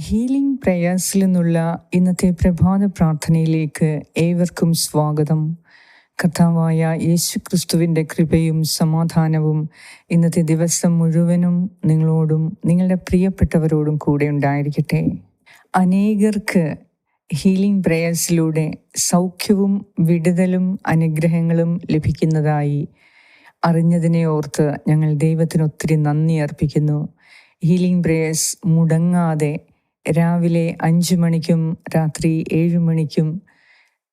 Healing പ്രേയേഴ്സിൽ നിന്നുള്ള ഇന്നത്തെ പ്രഭാത പ്രാർത്ഥനയിലേക്ക് ഏവർക്കും സ്വാഗതം. കഥാവായ യേശു ക്രിസ്തുവിന്റെ കൃപയും സമാധാനവും ഇന്നത്തെ ദിവസം മുഴുവനും നിങ്ങളോടും നിങ്ങളുടെ പ്രിയപ്പെട്ടവരോടും കൂടെ ഉണ്ടായിരിക്കട്ടെ. അനേകർക്ക് ഹീലിംഗ് പ്രേയേഴ്സിലൂടെ സൗഖ്യവും വിടുതലും അനുഗ്രഹങ്ങളും ലഭിക്കുന്നതായി അറിഞ്ഞതിനെ ഓർത്ത് ഞങ്ങൾ ദൈവത്തിന് ഒത്തിരി നന്ദി അർപ്പിക്കുന്നു. ഹീലിംഗ് പ്രേയേഴ്സ് മുടങ്ങാതെ രാവിലെ അഞ്ച് മണിക്കും രാത്രി ഏഴ് മണിക്കും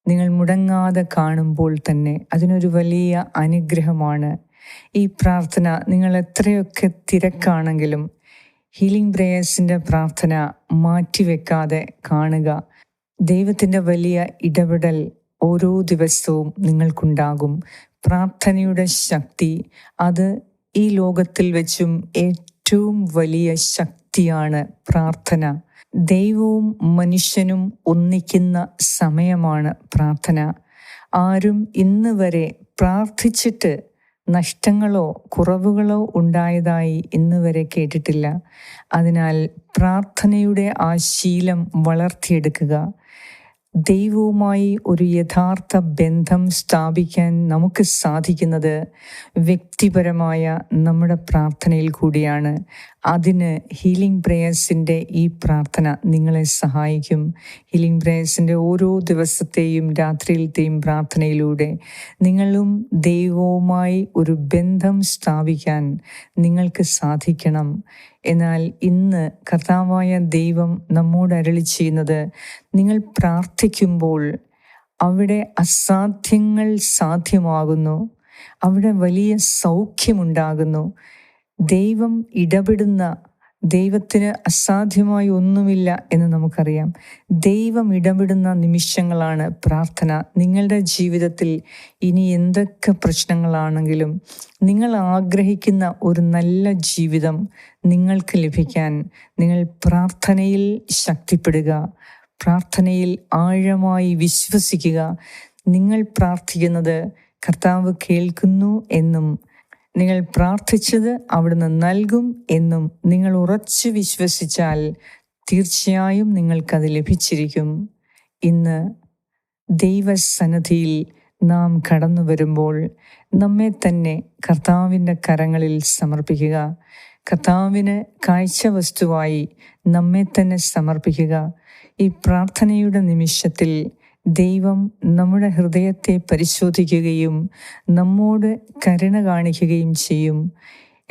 നിങ്ങൾ മുടങ്ങാതെ കാണുമ്പോൾ തന്നെ അതിനൊരു വലിയ അനുഗ്രഹമാണ്. ഈ പ്രാർത്ഥന നിങ്ങൾ എത്രയൊക്കെ തിരക്കാണെങ്കിലും ഹീലിംഗ് പ്രേയേഴ്സിന്റെ പ്രാർത്ഥന മാറ്റിവെക്കാതെ കാണുക. ദൈവത്തിന്റെ വലിയ ഇടപെടൽ ഓരോ ദിവസവും നിങ്ങൾക്കുണ്ടാകും. പ്രാർത്ഥനയുടെ ശക്തി അത് ഈ ലോകത്തിൽ വെച്ചും ഏറ്റവും വലിയ ശക്തിയാണ് പ്രാർത്ഥന. ദൈവവും മനുഷ്യനും ഒന്നിക്കുന്ന സമയമാണ് പ്രാർത്ഥന. ആരും ഇന്ന് വരെ പ്രാർത്ഥിച്ചിട്ട് നഷ്ടങ്ങളോ കുറവുകളോ ഉണ്ടായതായി ഇന്ന് വരെ കേട്ടിട്ടില്ല. അതിനാൽ പ്രാർത്ഥനയുടെ ആ ശീലം വളർത്തിയെടുക്കുക. ദൈവവുമായി ഒരു യഥാർത്ഥ ബന്ധം സ്ഥാപിക്കാൻ നമുക്ക് സാധിക്കുന്നത് വ്യക്തിപരമായ നമ്മുടെ പ്രാർത്ഥനയിൽ കൂടിയാണ്. അതിന് ഹീലിംഗ് പ്രേയേഴ്സിന്റെ ഈ പ്രാർത്ഥന നിങ്ങളെ സഹായിക്കും. ഹീലിംഗ് പ്രേയേഴ്സിന്റെ ഓരോ ദിവസത്തെയും രാത്രിയിലത്തെയും പ്രാർത്ഥനയിലൂടെ നിങ്ങളും ദൈവവുമായി ഒരു ബന്ധം സ്ഥാപിക്കാൻ നിങ്ങൾക്ക് സാധിക്കണം. എന്നാൽ ഇന്ന് കർത്താവായ ദൈവം നമ്മോട് അരളി ചെയ്യുന്നത് നിങ്ങൾ പ്രാർത്ഥിക്കുമ്പോൾ അവിടെ അസാധ്യങ്ങൾ സാധ്യമാകുന്നു. അവിടെ വലിയ സൗഖ്യമുണ്ടാകുന്നു. ദൈവം ഇടപെടുന്ന ദൈവത്തിന് അസാധ്യമായി ഒന്നുമില്ല എന്ന് നമുക്കറിയാം. ദൈവം ഇടപെടുന്ന നിമിഷങ്ങളാണ് പ്രാർത്ഥന. നിങ്ങളുടെ ജീവിതത്തിൽ ഇനി എന്തൊക്കെ പ്രശ്നങ്ങളാണെങ്കിലും നിങ്ങൾ ആഗ്രഹിക്കുന്ന ഒരു നല്ല ജീവിതം നിങ്ങൾക്ക് ലഭിക്കാൻ നിങ്ങൾ പ്രാർത്ഥനയിൽ ശക്തിപ്പെടുക. പ്രാർത്ഥനയിൽ ആഴമായി വിശ്വസിക്കുക. നിങ്ങൾ പ്രാർത്ഥിക്കുന്നത് കർത്താവ് കേൾക്കുന്നു എന്നും നിങ്ങൾ പ്രാർത്ഥിച്ചത് അവിടുന്ന് നൽകും എന്നും നിങ്ങൾ ഉറച്ചു വിശ്വസിച്ചാൽ തീർച്ചയായും നിങ്ങൾക്കത് ലഭിച്ചിരിക്കും. ഇന്ന് ദൈവസന്നദ്ധിയിൽ നാം കടന്നു വരുമ്പോൾ നമ്മെ തന്നെ കർത്താവിന്റെ കരങ്ങളിൽ സമർപ്പിക്കുക. കർത്താവിന് കാഴ്ച വസ്തുവായി നമ്മെ തന്നെ സമർപ്പിക്കുക. ഈ പ്രാർത്ഥനയുടെ നിമിഷത്തിൽ ദൈവം നമ്മുടെ ഹൃദയത്തെ പരിശോധിക്കുകയും നമ്മോട് കരുണ കാണിക്കുകയും ചെയ്യും.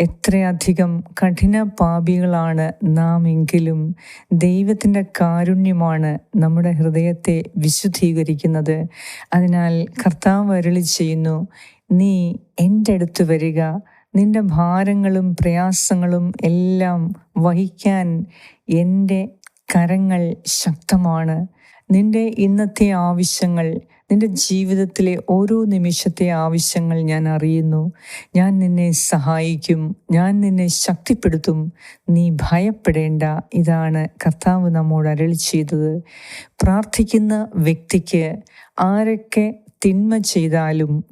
എത്രയധികം കഠിന പാപികളാണ് നാം എങ്കിലും ദൈവത്തിന്റെ കാരുണ്യമാണ് നമ്മുടെ ഹൃദയത്തെ വിശുദ്ധീകരിക്കുന്നത്. അതിനാൽ കർത്താവ് അരളി ചെയ്യുന്നു നീ എന്റെ അടുത്ത് വരിക. നിന്റെ ഭാരങ്ങളും പ്രയാസങ്ങളും എല്ലാം വഹിക്കാൻ എന്റെ കരങ്ങൾ ശക്തമാണ്. നിന്റെ ഇന്നത്തെ ആവശ്യങ്ങൾ നിന്റെ ജീവിതത്തിലെ ഓരോ നിമിഷത്തെ ആവശ്യങ്ങൾ ഞാൻ അറിയുന്നു. ഞാൻ നിന്നെ സഹായിക്കും ഞാൻ നിന്നെ ശക്തിപ്പെടുത്തും. നീ ഭയപ്പെടേണ്ട ഇതാണ് കർത്താവ് നമ്മോട് അരളി ചെയ്തത്. പ്രാർത്ഥിക്കുന്ന വ്യക്തിക്ക് ആരൊക്കെ തിന്മ ചെയ്താലും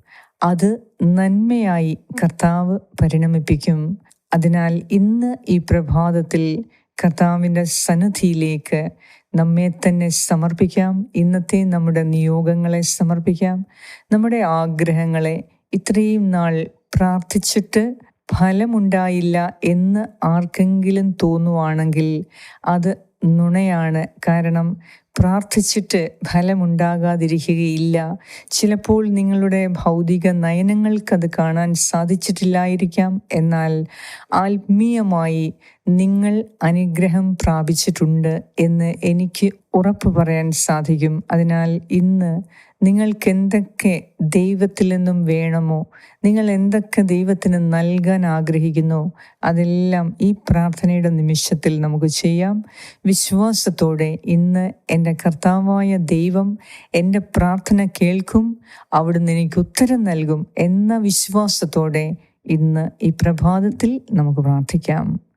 അത് നന്മയായി കർത്താവ് പരിണമിപ്പിക്കും. അതിനാൽ ഇന്ന് ഈ പ്രഭാതത്തിൽ കർത്താവിന്റെ സന്നിധിയിലേക്ക് നമ്മെ തന്നെ സമർപ്പിക്കാം. ഇന്നത്തെ നമ്മുടെ നിയോഗങ്ങളെ സമർപ്പിക്കാം. നമ്മുടെ ആഗ്രഹങ്ങളെ ഇത്രയും നാൾ പ്രാർത്ഥിച്ചിട്ട് ഫലമുണ്ടായില്ല എന്ന് ആർക്കെങ്കിലും തോന്നുവാണെങ്കിൽ അത് നുണയാണ്. കാരണം പ്രാർത്ഥിച്ചിട്ട് ഫലമുണ്ടാകാതിരിക്കുകയില്ല. ചിലപ്പോൾ നിങ്ങളുടെ ഭൗതിക നയനങ്ങൾക്കത് കാണാൻ സാധിച്ചിട്ടില്ലായിരിക്കാം. എന്നാൽ ആത്മീയമായി നിങ്ങൾ അനുഗ്രഹം പ്രാപിച്ചിട്ടുണ്ട് എന്ന് എനിക്ക് ഉറപ്പ് പറയാൻ സാധിക്കും. അതിനാൽ ഇന്ന് നിങ്ങൾക്ക് എന്തൊക്കെ ദൈവത്തിൽ നിന്നും വേണമോ നിങ്ങൾ എന്തൊക്കെ ദൈവത്തിന് നൽകാൻ ആഗ്രഹിക്കുന്നു അതെല്ലാം ഈ പ്രാർത്ഥനയുടെ നിമിഷത്തിൽ നമുക്ക് ചെയ്യാം. വിശ്വാസത്തോടെ ഇന്ന് എന്റെ കർത്താവായ ദൈവം എന്റെ പ്രാർത്ഥന കേൾക്കും അവിടുന്ന് എനിക്ക് ഉത്തരം നൽകും എന്ന വിശ്വാസത്തോടെ ഇന്ന് ഈ പ്രഭാതത്തിൽ നമുക്ക് പ്രാർത്ഥിക്കാം.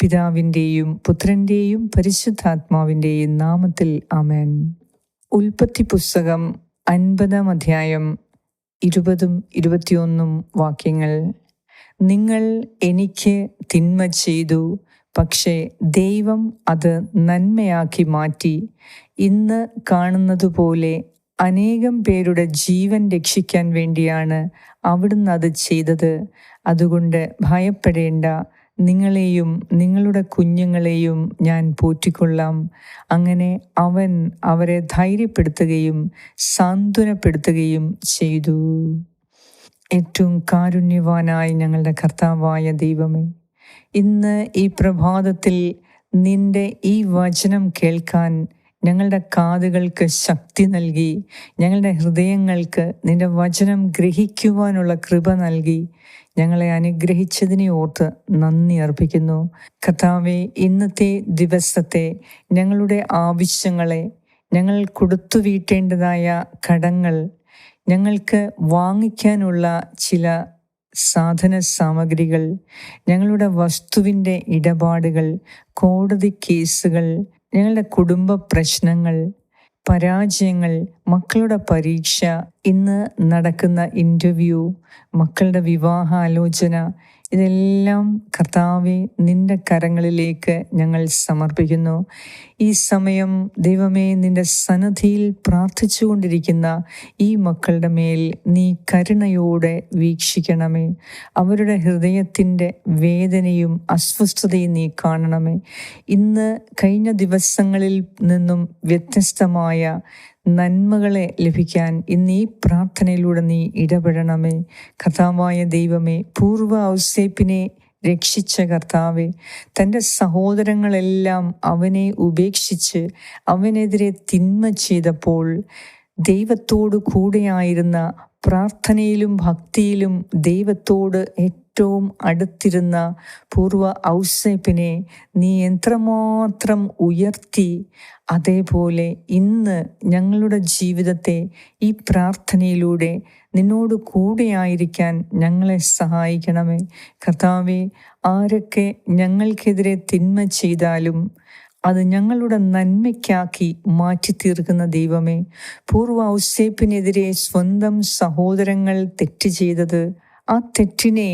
പിതാവിന്റെയും പുത്രന്റെയും പരിശുദ്ധാത്മാവിന്റെയും നാമത്തിൽ അമേൻ ഉൽപ്പത്തി പുസ്തകം അൻപതാം അധ്യായം ഇരുപതും ഇരുപത്തിയൊന്നും വാക്യങ്ങൾ. നിങ്ങൾ എനിക്ക് തിന്മ ചെയ്തു പക്ഷേ ദൈവം അത് നന്മയാക്കി മാറ്റി. ഇന്ന് കാണുന്നതുപോലെ അനേകം പേരുടെ ജീവൻ രക്ഷിക്കാൻ വേണ്ടിയാണ് അവിടുന്ന് അത് ചെയ്തത്. അതുകൊണ്ട് ഭയപ്പെടേണ്ട നിങ്ങളെയും നിങ്ങളുടെ കുഞ്ഞുങ്ങളെയും ഞാൻ പോറ്റിക്കൊള്ളാം. അങ്ങനെ അവൻ അവരെ ധൈര്യപ്പെടുത്തുകയും സാന്ത്വനപ്പെടുത്തുകയും ചെയ്തു. ഏറ്റവും കാരുണ്യവാനായി ഞങ്ങളുടെ കർത്താവായ ദൈവമേ ഇന്ന് ഈ പ്രഭാതത്തിൽ നിന്റെ ഈ വചനം കേൾക്കാൻ ഞങ്ങളുടെ കാതുകൾക്ക് ശക്തി നൽകി ഞങ്ങളുടെ ഹൃദയങ്ങൾക്ക് നിന്റെ വചനം ഗ്രഹിക്കുവാനുള്ള കൃപ നൽകി. ഞങ്ങളെ അനുഗ്രഹിച്ചതിനെ ഓർത്ത് നന്ദി അർപ്പിക്കുന്നു. കഥാവെ ഇന്നത്തെ ദിവസത്തെ ഞങ്ങളുടെ ആവശ്യങ്ങളെ ഞങ്ങൾ കൊടുത്തു വീട്ടേണ്ടതായ കടങ്ങൾ ഞങ്ങൾക്ക് വാങ്ങിക്കാനുള്ള ചില സാധന സാമഗ്രികൾ ഞങ്ങളുടെ വസ്തുവിന്റെ ഇടപാടുകൾ കോടതി കേസുകൾ ഞങ്ങളുടെ കുടുംബ പ്രശ്നങ്ങൾ പരാജയങ്ങൾ മക്കളുടെ പരീക്ഷ ഇന്ന് നടക്കുന്ന ഇന്റർവ്യൂ മക്കളുടെ വിവാഹാലോചന ഇതെല്ലാം കർത്താവെ നിന്റെ കരങ്ങളിലേക്ക് ഞങ്ങൾ സമർപ്പിക്കുന്നു. ഈ സമയം ദൈവമേ നിന്റെ സന്നദ്ധിയിൽ പ്രാർത്ഥിച്ചുകൊണ്ടിരിക്കുന്ന ഈ മക്കളുടെ മേൽ നീ കരുണയോടെ വീക്ഷിക്കണമേ. അവരുടെ ഹൃദയത്തിന്റെ വേദനയും അസ്വസ്ഥതയും നീ കാണണമേ. ഇന്ന് കഴിഞ്ഞ ദിവസങ്ങളിൽ നിന്നും വ്യത്യസ്തമായ നന്മകളെ ലഭിക്കാൻ ഇന്ന് ഈ പ്രാർത്ഥനയിലൂടെ നീ ഇടപെടണമേ. കഥാവായ ദൈവമേ പൂർവ ഔസേപ്പിനെ രക്ഷിച്ച കർത്താവെ തന്റെ സഹോദരങ്ങളെല്ലാം അവനെ ഉപേക്ഷിച്ച് അവനെതിരെ തിന്മ ചെയ്തപ്പോൾ ദൈവത്തോടു കൂടെയായിരുന്ന പ്രാർത്ഥനയിലും ഭക്തിയിലും ദൈവത്തോട് ഏറ്റവും അടുത്തിരുന്ന പൂർവ ഔസേപ്പിനെ നീ എത്രമാത്രം ഉയർത്തി അതേപോലെ ഇന്ന് ഞങ്ങളുടെ ജീവിതത്തെ ഈ പ്രാർത്ഥനയിലൂടെ നിന്നോട് കൂടെയായിരിക്കാൻ ഞങ്ങളെ സഹായിക്കണമേ. കർത്താവെ ആരൊക്കെ ഞങ്ങൾക്കെതിരെ തിന്മ ചെയ്താലും അത് ഞങ്ങളുടെ നന്മയ്ക്കാക്കി മാറ്റി തീർക്കുന്ന ദൈവമേ. പൂർവ ഔസേപ്പിനെതിരെ സ്വന്തം സഹോദരങ്ങൾ തെറ്റ് ചെയ്തത് ആ തെറ്റിനെ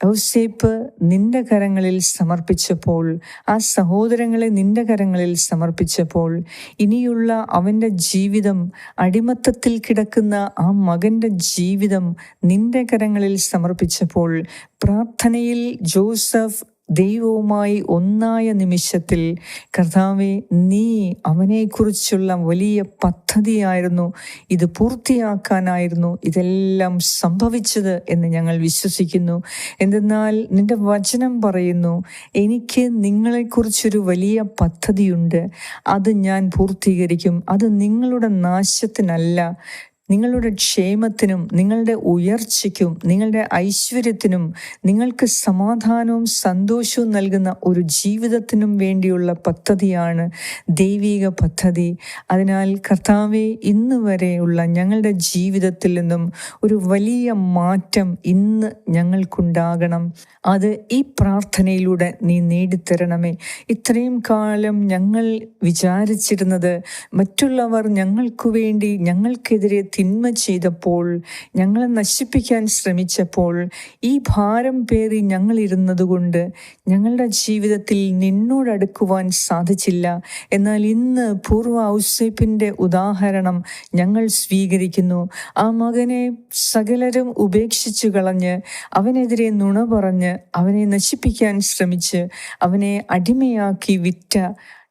ഔസേപ്പ് നിന്റെ കരങ്ങളിൽ സമർപ്പിച്ചപ്പോൾ ആ സഹോദരങ്ങളെ നിന്റെ കരങ്ങളിൽ സമർപ്പിച്ചപ്പോൾ ഇനിയുള്ള അവന്റെ ജീവിതം അടിമത്തത്തിൽ കിടക്കുന്ന ആ മകന്റെ ജീവിതം നിന്റെ കരങ്ങളിൽ സമർപ്പിച്ചപ്പോൾ പ്രാർത്ഥനയിൽ ജോസഫ് ദൈവവുമായി ഒന്നായ നിമിഷത്തിൽ കർത്താവെ നീ അവനെക്കുറിച്ചുള്ള വലിയ പദ്ധതിയായിരുന്നു ഇത് പൂർത്തിയാക്കാനായിരുന്നു ഇതെല്ലാം സംഭവിച്ചത് എന്ന് ഞങ്ങൾ വിശ്വസിക്കുന്നു. എന്തെന്നാൽ നിന്റെ വചനം പറയുന്നു എനിക്ക് നിങ്ങളെക്കുറിച്ചൊരു വലിയ പദ്ധതിയുണ്ട് അത് ഞാൻ പൂർത്തീകരിക്കും അത് നിങ്ങളുടെ നാശത്തിനല്ല. നിങ്ങളുടെ ക്ഷേമത്തിനും നിങ്ങളുടെ ഉയർച്ചയ്ക്കും നിങ്ങളുടെ ഐശ്വര്യത്തിനും നിങ്ങൾക്ക് സമാധാനവും സന്തോഷവും നൽകുന്ന ഒരു ജീവിതത്തിനും വേണ്ടിയുള്ള പദ്ധതിയാണ് ദൈവിക പദ്ധതി. അതിനാൽ കർത്താവെ ഇന്ന് വരെയുള്ള ഞങ്ങളുടെ ജീവിതത്തിൽ നിന്നും ഒരു വലിയ മാറ്റം ഇന്ന് ഞങ്ങൾക്കുണ്ടാകണം. അത് ഈ പ്രാർത്ഥനയിലൂടെ നീ നേടിത്തരണമേ. ഇത്രയും കാലം ഞങ്ങൾ വിചാരിച്ചിരുന്നത് മറ്റുള്ളവർ ഞങ്ങൾക്കു വേണ്ടി ഞങ്ങൾക്കെതിരെ തിന്മ ചെയ്തപ്പോൾ ഞങ്ങളെ നശിപ്പിക്കാൻ ശ്രമിച്ചപ്പോൾ ഈ ഭാരം പേറി ഞങ്ങളിരുന്നതുകൊണ്ട് ഞങ്ങളുടെ ജീവിതത്തിൽ നിന്നോടടുക്കുവാൻ സാധിച്ചില്ല. എന്നാൽ ഇന്ന് പൂർവ ഔസേപ്പിന്റെ ഉദാഹരണം ഞങ്ങൾ സ്വീകരിക്കുന്നു. ആ മകനെ സകലരും ഉപേക്ഷിച്ചു കളഞ്ഞ് അവനെതിരെ നുണ പറഞ്ഞ് അവനെ നശിപ്പിക്കാൻ ശ്രമിച്ച് അവനെ അടിമയാക്കി വിറ്റ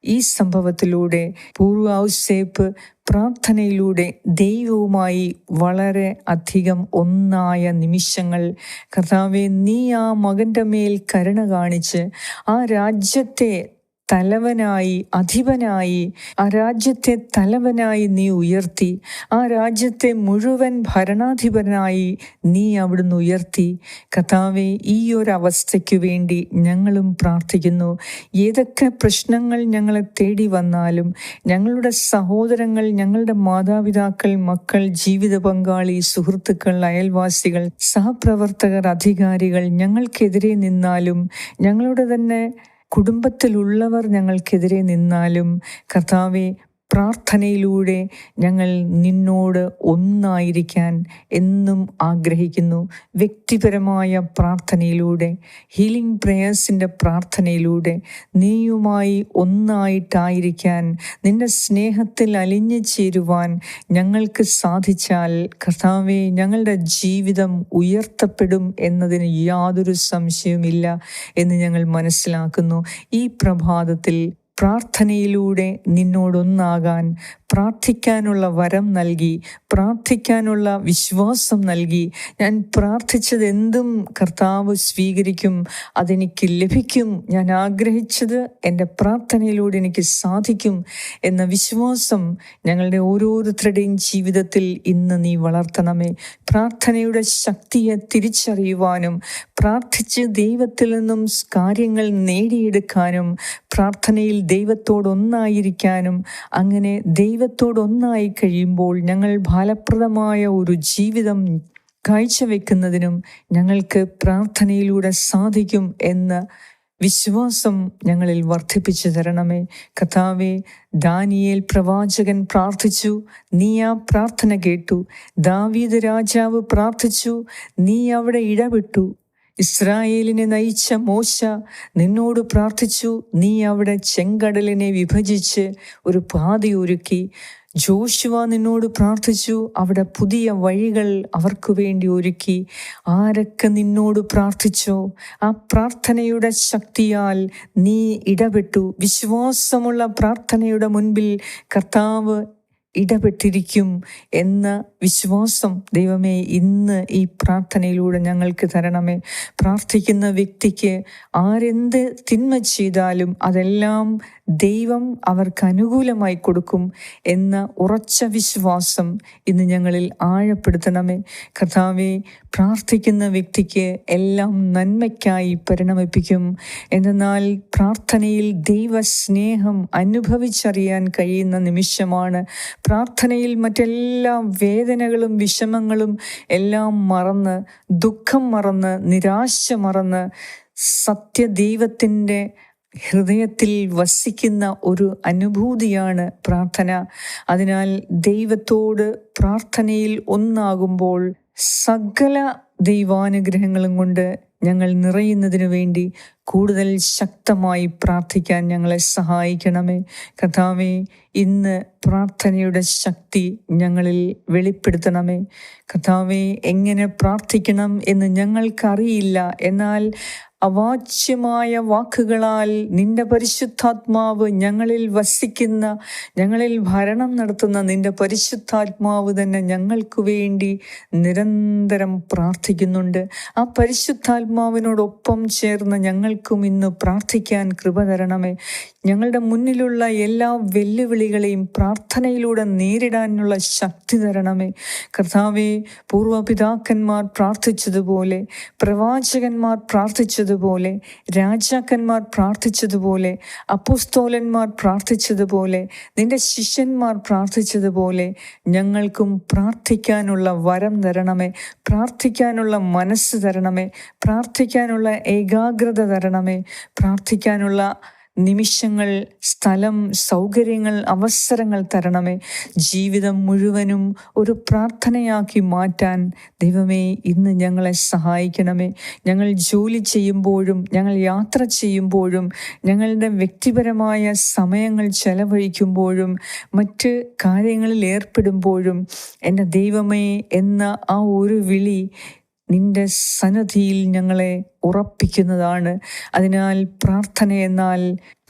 ഈ സംഭവത്തിലൂടെ പൂർവ ഔസേപ്പ് പ്രാർത്ഥനയിലൂടെ ദൈവവുമായി വളരെ അധികം ഒന്നായ നിമിഷങ്ങൾ കർത്താവെ നീ ആ മകന്റെ മേൽ കരുണ കാണിച്ച് ആ രാജ്യത്തെ തലവനായി അധിപനായി ആ രാജ്യത്തെ തലവനായി നീ ഉയർത്തി ആ രാജ്യത്തെ മുഴുവൻ ഭരണാധിപനായി നീ അവിടുന്ന് ഉയർത്തി. കഥാവെ ഈ ഒരു അവസ്ഥയ്ക്ക് വേണ്ടി ഞങ്ങളും പ്രാർത്ഥിക്കുന്നു. ഏതൊക്കെ പ്രശ്നങ്ങൾ ഞങ്ങളെ തേടി വന്നാലും ഞങ്ങളുടെ സഹോദരങ്ങൾ ഞങ്ങളുടെ മാതാപിതാക്കൾ മക്കൾ ജീവിത പങ്കാളി സുഹൃത്തുക്കൾ അയൽവാസികൾ സഹപ്രവർത്തകർ അധികാരികൾ ഞങ്ങൾക്കെതിരെ നിന്നാലും ഞങ്ങളുടെ തന്നെ കുടുംബത്തിലുള്ളവർ ഞങ്ങൾക്കെതിരെ നിന്നാലും കർത്താവെ പ്രാർത്ഥനയിലൂടെ ഞങ്ങൾ നിന്നോട് ഒന്നായിരിക്കാൻ എന്നും ആഗ്രഹിക്കുന്നു. വ്യക്തിപരമായ പ്രാർത്ഥനയിലൂടെ ഹീലിംഗ് പ്രേയേഴ്സിന്റെ പ്രാർത്ഥനയിലൂടെ നീയുമായി ഒന്നായിട്ടായിരിക്കാൻ നിന്റെ സ്നേഹത്തിൽ അലിഞ്ഞു ചേരുവാൻ ഞങ്ങൾക്ക് സാധിച്ചാൽ കർത്താവെ ഞങ്ങളുടെ ജീവിതം ഉയർത്തപ്പെടും എന്നതിന് യാതൊരു സംശയവുമില്ല എന്ന് ഞങ്ങൾ മനസ്സിലാക്കുന്നു. ഈ പ്രഭാതത്തിൽ പ്രാർത്ഥനയിലൂടെ നിന്നോടൊന്നാകാൻ പ്രാർത്ഥിക്കാനുള്ള വരം നൽകി പ്രാർത്ഥിക്കാനുള്ള വിശ്വാസം നൽകി. ഞാൻ പ്രാർത്ഥിച്ചത് എന്തും കർത്താവ് സ്വീകരിക്കും അതെനിക്ക് ലഭിക്കും. ഞാൻ ആഗ്രഹിച്ചത് എന്റെ പ്രാർത്ഥനയിലൂടെ എനിക്ക് സാധിക്കും എന്ന വിശ്വാസം ഞങ്ങളുടെ ഓരോരുത്തരുടെയും ജീവിതത്തിൽ ഇന്ന് നീ വളർത്തണമേ. പ്രാർത്ഥനയുടെ ശക്തിയെ തിരിച്ചറിയുവാനും പ്രാർത്ഥിച്ച് ദൈവത്തിൽ നിന്നും കാര്യങ്ങൾ നേടിയെടുക്കാനും പ്രാർത്ഥനയിൽ ദൈവത്തോടൊന്നായിരിക്കാനും അങ്ങനെ ദൈവത്തോടൊന്നായി കഴിയുമ്പോൾ ഞങ്ങൾ ഫലപ്രദമായ ഒരു ജീവിതം കാഴ്ചവെക്കുന്നതിനും ഞങ്ങൾക്ക് പ്രാർത്ഥനയിലൂടെ സാധിക്കും എന്ന വിശ്വാസം ഞങ്ങളിൽ വർദ്ധിപ്പിച്ചു തരണമേ. കഥാവെ ദാനിയേൽ പ്രവാചകൻ പ്രാർത്ഥിച്ചു നീ ആ പ്രാർത്ഥന കേട്ടു. ദാവീദ് രാജാവ് പ്രാർത്ഥിച്ചു നീ അവിടെ ഇടപെട്ടു. ഇസ്രായേലിനെ നയിച്ച മോശ നിന്നോട് പ്രാർത്ഥിച്ചു. നീ അവിടെ ചെങ്കടലിനെ വിഭജിച്ച് ഒരു പാതയൊരുക്കി ജോഷുവ നിന്നോട് പ്രാർത്ഥിച്ചു. അവിടെ പുതിയ വഴികൾ അവർക്ക് വേണ്ടി ഒരുക്കി. ആരൊക്കെ നിന്നോട് പ്രാർത്ഥിച്ചോ? ആ പ്രാർത്ഥനയുടെ ശക്തിയാൽ നീ ഇടപെട്ടു. വിശ്വാസമുള്ള പ്രാർത്ഥനയുടെ മുൻപിൽ കർത്താവ് ഇടപെട്ടിരിക്കും എന്ന വിശ്വാസം ദൈവമേ ഇന്ന് ഈ പ്രാർത്ഥനയിലൂടെ ഞങ്ങൾക്ക് തരണമേ. പ്രാർത്ഥിക്കുന്ന വ്യക്തിക്ക് ആരെന്ത് തിന്മ ചെയ്താലും അതെല്ലാം ദൈവം അവർക്ക് അനുകൂലമായി കൊടുക്കും എന്ന ഉറച്ച വിശ്വാസം ഇന്ന് ഞങ്ങളിൽ ആഴപ്പെടുത്തണമേ. കർത്താവെ പ്രാർത്ഥിക്കുന്ന വ്യക്തിക്ക് എല്ലാം നന്മയ്ക്കായി പരിണമിപ്പിക്കും. എന്നാൽ പ്രാർത്ഥനയിൽ ദൈവസ്നേഹം അനുഭവിച്ചറിയാൻ കഴിയുന്ന നിമിഷമാണ്. പ്രാർത്ഥനയിൽ മറ്റെല്ലാ വേദനകളും വിഷമങ്ങളും എല്ലാം മറന്ന് ദുഃഖം മറന്ന് നിരാശ മറന്ന് സത്യദൈവത്തിന്റെ ഹൃദയത്തിൽ വസിക്കുന്ന ഒരു അനുഭൂതിയാണ് പ്രാർത്ഥന. അതിനാൽ ദൈവത്തോട് പ്രാർത്ഥനയിൽ ഒന്നാകുമ്പോൾ സകല ദൈവാനുഗ്രഹങ്ങളും കൊണ്ട് ഞങ്ങൾ നിറയുന്നതിനു വേണ്ടി കൂടുതൽ ശക്തമായി പ്രാർത്ഥിക്കാൻ ഞങ്ങളെ സഹായിക്കണമേ. കഥാവേ ഇന്ന് പ്രാർത്ഥനയുടെ ശക്തി ഞങ്ങളിൽ വെളിപ്പെടുത്തണമേ. കഥാവേ എങ്ങനെ പ്രാർത്ഥിക്കണം എന്ന് ഞങ്ങൾക്കറിയില്ല. എന്നാൽ അവാച്യമായ വാക്കുകളാൽ നിന്റെ പരിശുദ്ധാത്മാവ് ഞങ്ങളിൽ വസിക്കുന്ന ഞങ്ങളിൽ ഭരണം നടത്തുന്ന നിന്റെ പരിശുദ്ധാത്മാവ് തന്നെ ഞങ്ങൾക്ക് വേണ്ടി നിരന്തരം പ്രാർത്ഥിക്കുന്നുണ്ട്. ആ പരിശുദ്ധാത്മാവിനോടൊപ്പം ചേർന്ന് ഞങ്ങൾക്കും ഇന്ന് പ്രാർത്ഥിക്കാൻ കൃപ തരണമേ. ഞങ്ങളുടെ മുന്നിലുള്ള എല്ലാ വെല്ലുവിളികളെയും പ്രാർത്ഥനയിലൂടെ നേരിടാനുള്ള ശക്തി തരണമേ. കർത്താവെ പൂർവപിതാക്കന്മാർ പ്രാർത്ഥിച്ചതുപോലെ പ്രവാചകന്മാർ പ്രാർത്ഥിച്ചതുപോലെ രാജാക്കന്മാർ പ്രാർത്ഥിച്ചതുപോലെ അപ്പുസ്തോലന്മാർ പ്രാർത്ഥിച്ചതുപോലെ നിന്റെ ശിഷ്യന്മാർ പ്രാർത്ഥിച്ചതുപോലെ ഞങ്ങൾക്കും പ്രാർത്ഥിക്കാനുള്ള വരം തരണമേ. പ്രാർത്ഥിക്കാനുള്ള മനസ്സ് തരണമേ. പ്രാർത്ഥിക്കാനുള്ള ഏകാഗ്രത തരണമേ. പ്രാർത്ഥിക്കാനുള്ള നിമിഷങ്ങൾ സ്ഥലം സൗകര്യങ്ങൾ അവസരങ്ങൾ തരണമേ. ജീവിതം മുഴുവനും ഒരു പ്രാർത്ഥനയാക്കി മാറ്റാൻ ദൈവമേ ഇന്ന് ഞങ്ങളെ സഹായിക്കണമേ. ഞങ്ങൾ ജോലി ചെയ്യുമ്പോഴും ഞങ്ങൾ യാത്ര ചെയ്യുമ്പോഴും ഞങ്ങളുടെ വ്യക്തിപരമായ സമയങ്ങൾ ചെലവഴിക്കുമ്പോഴും മറ്റ് കാര്യങ്ങളിൽ ഏർപ്പെടുമ്പോഴും എന്റെ ദൈവമേ എന്ന ആ ഒരു വിളി നിന്റെ സന്നദ്ധിയിൽ ഞങ്ങളെ ഉറപ്പിക്കുന്നതാണ്. അതിനാൽ പ്രാർത്ഥന എന്നാൽ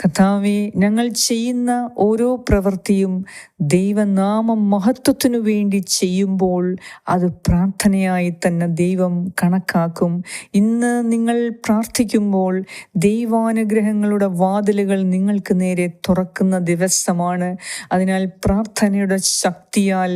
കഥാവെ ഞങ്ങൾ ചെയ്യുന്ന ഓരോ പ്രവൃത്തിയും ദൈവനാമം മഹത്വത്തിനു വേണ്ടി ചെയ്യുമ്പോൾ അത് പ്രാർത്ഥനയായി തന്നെ ദൈവം കണക്കാക്കും. ഇന്ന് നിങ്ങൾ പ്രാർത്ഥിക്കുമ്പോൾ ദൈവാനുഗ്രഹങ്ങളുടെ വാതിലുകൾ നിങ്ങൾക്ക് നേരെ തുറക്കുന്ന ദിവസമാണ്. അതിനാൽ പ്രാർത്ഥനയുടെ ശക്തിയാൽ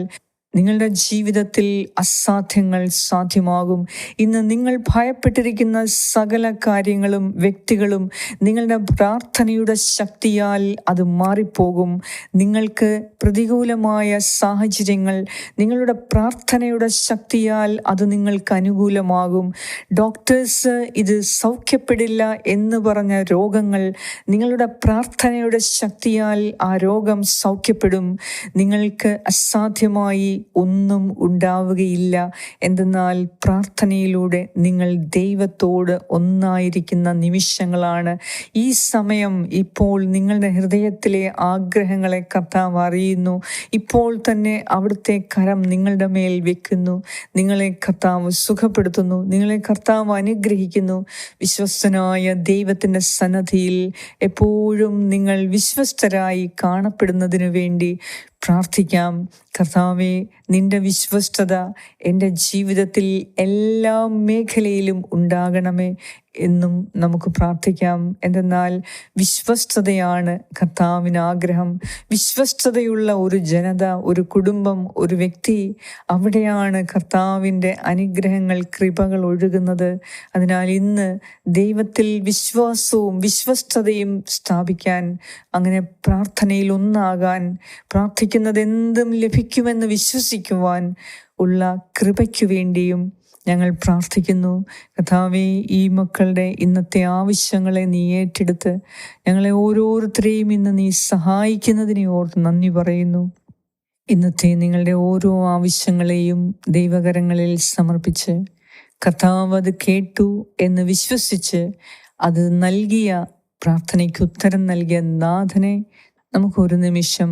നിങ്ങളുടെ ജീവിതത്തിൽ അസാധ്യങ്ങൾ സാധ്യമാകും. ഇന്ന് നിങ്ങൾ ഭയപ്പെട്ടിരിക്കുന്ന സകല കാര്യങ്ങളും വ്യക്തികളും നിങ്ങളുടെ പ്രാർത്ഥനയുടെ ശക്തിയാൽ അത് മാറിപ്പോകും. നിങ്ങൾക്ക് പ്രതികൂലമായ സാഹചര്യങ്ങൾ നിങ്ങളുടെ പ്രാർത്ഥനയുടെ ശക്തിയാൽ അത് നിങ്ങൾക്ക് അനുകൂലമാകും. ഡോക്ടേഴ്സ് ഇത് സൗഖ്യപ്പെടില്ല എന്ന് പറഞ്ഞ രോഗങ്ങൾ നിങ്ങളുടെ പ്രാർത്ഥനയുടെ ശക്തിയാൽ ആ രോഗം സൗഖ്യപ്പെടും. നിങ്ങൾക്ക് അസാധ്യമായി ഒന്നും ഉണ്ടാവുകയില്ല. എന്തെന്നാൽ പ്രാർത്ഥനയിലൂടെ നിങ്ങൾ ദൈവത്തോട് ഒന്നായിരിക്കുന്ന നിമിഷങ്ങളാണ്. ഈ സമയം ഇപ്പോൾ നിങ്ങളുടെ ഹൃദയത്തിലെ ആഗ്രഹങ്ങളെ കർത്താവ് അറിയുന്നു. ഇപ്പോൾ തന്നെ അവിടുത്തെ കരം നിങ്ങളുടെ മേൽ വെക്കുന്നു. നിങ്ങളെ കർത്താവ് സുഖപ്പെടുത്തുന്നു. നിങ്ങളെ കർത്താവ് അനുഗ്രഹിക്കുന്നു. വിശ്വസ്തനായ ദൈവത്തിന്റെ സന്നദ്ധിയിൽ എപ്പോഴും നിങ്ങൾ വിശ്വസ്തരായി കാണപ്പെടുന്നതിനു വേണ്ടി പ്രാർത്ഥിക്കാം. കർത്താവെ നിന്റെ വിശ്വസ്തത എന്റെ ജീവിതത്തിൽ എല്ലാ മേഖലയിലും ഉണ്ടാകണമേ. എന്നും നമുക്ക് പ്രാർത്ഥിക്കാം. എന്തെന്നാൽ വിശ്വസ്തതയാണ് കർത്താവിന് ആഗ്രഹം വിശ്വസ്തതയുള്ള ഒരു ജനത ഒരു കുടുംബം ഒരു വ്യക്തി അവിടെയാണ് കർത്താവിന്റെ അനുഗ്രഹങ്ങൾ കൃപകൾ ഒഴുകുന്നത്. അതിനാൽ ഇന്ന് ദൈവത്തിൽ വിശ്വാസവും വിശ്വസ്തതയും സ്ഥാപിക്കാൻ അങ്ങനെ പ്രാർത്ഥനയിൽ ഒന്നാകാൻ പ്രാർത്ഥിക്കുന്നത് എന്തും ലഭിക്കുമെന്ന് വിശ്വസിക്കുവാൻ ഉള്ള കൃപയ്ക്കു വേണ്ടിയും ഞങ്ങൾ പ്രാർത്ഥിക്കുന്നു. കഥാവെ ഈ മക്കളുടെ ഇന്നത്തെ ആവശ്യങ്ങളെ നീ ഏറ്റെടുത്ത് ഞങ്ങളെ ഓരോരുത്തരെയും ഇന്ന് നീ സഹായിക്കുന്നതിനെ ഓർത്ത് നന്ദി പറയുന്നു. ഇന്നത്തെ നിങ്ങളുടെ ഓരോ ആവശ്യങ്ങളെയും ദൈവകരങ്ങളിൽ സമർപ്പിച്ച് കർത്താവ് അത് കേട്ടു എന്ന് വിശ്വസിച്ച് അത് നൽകിയ പ്രാർത്ഥനയ്ക്ക് ഉത്തരം നൽകിയ നാഥനെ നമുക്കൊരു നിമിഷം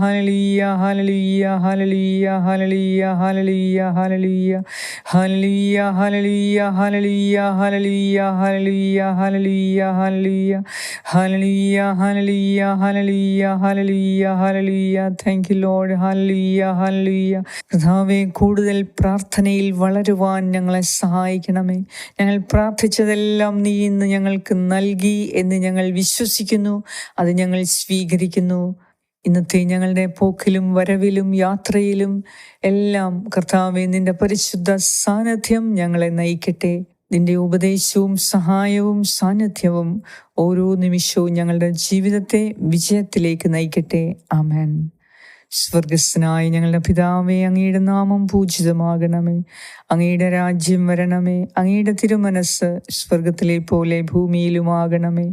ഹല്ലേലൂയ ഹല്ലേലൂയ ഹല്ലേലൂയ ഹല്ലേലൂയ ഹല്ലേലൂയ ഹല്ലേലൂയ ഹല്ലേലൂയ ഹല്ലേലൂയ ഹല്ലേലൂയ ഹല്ലേലൂയ ഹല്ലേലൂയ ഹല്ലേലൂയ ഹല്ലേലൂയ ഹല്ലേലൂയ ഹല്ലേലൂയ ഹല്ലേലൂയ ഹല്ലേലൂയ ഹല്ലേലൂയ താങ്ക് യു ലോർഡ് ഹല്ലേലൂയ ഹല്ലേലൂയ കർത്താവേ കൂടുതൽ പ്രാർത്ഥനയിൽ വളരുവാൻ ഞങ്ങളെ സഹായിക്കണമേ ഞങ്ങൾ പ്രാർത്ഥിച്ചതെല്ലാം നീ ഇന്ന് ഞങ്ങൾക്ക് നൽകി എന്ന് ഞങ്ങൾ വിശ്വസിക്കുന്നു അത് ഞങ്ങൾ സ്വീകരിക്കുന്നു ഇന്നത്തെ ഞങ്ങളുടെ പോക്കിലും വരവിലും യാത്രയിലും എല്ലാം കർത്താവെ നിന്റെ പരിശുദ്ധ സാന്നിധ്യം ഞങ്ങളെ നയിക്കട്ടെ. നിന്റെ ഉപദേശവും സഹായവും സാന്നിധ്യവും ഓരോ നിമിഷവും ഞങ്ങളുടെ ജീവിതത്തെ വിജയത്തിലേക്ക് നയിക്കട്ടെ. ആമേൻ. സ്വർഗസ്നായ ഞങ്ങളുടെ പിതാവേ അങ്ങയുടെ നാമം പൂജിതമാകണമേ. അങ്ങയുടെ രാജ്യം വരണമേ. അങ്ങയുടെ തിരുമനസ് സ്വർഗത്തിലെ പോലെ ഭൂമിയിലുമാകണമേ.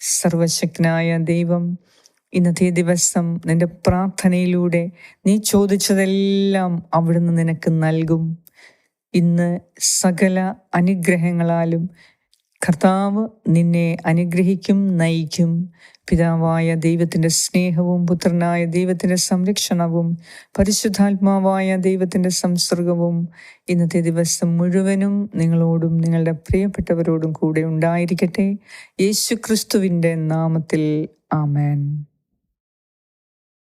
സർവശക്തനായ ദൈവം ഇന്നത്തെ ദിവസം നിന്റെ പ്രാർത്ഥനയിലൂടെ നീ ചോദിച്ചതെല്ലാം അവിടുന്ന് നിനക്ക് നൽകും. ഇന്ന് സകല അനുഗ്രഹങ്ങളാലും കർത്താവ് നിന്നെ അനുഗ്രഹിക്കും നയിക്കും. പിതാവായ ദൈവത്തിന്റെ സ്നേഹവും പുത്രനായ ദൈവത്തിന്റെ സംരക്ഷണവും പരിശുദ്ധാത്മാവായ ദൈവത്തിന്റെ സംസർഗവും ഇന്നത്തെ ദിവസം മുഴുവനും നിങ്ങളോടും നിങ്ങളുടെ പ്രിയപ്പെട്ടവരോടും കൂടെ ഉണ്ടായിരിക്കട്ടെ. യേശു ക്രിസ്തുവിന്റെ നാമത്തിൽ ആമേൻ.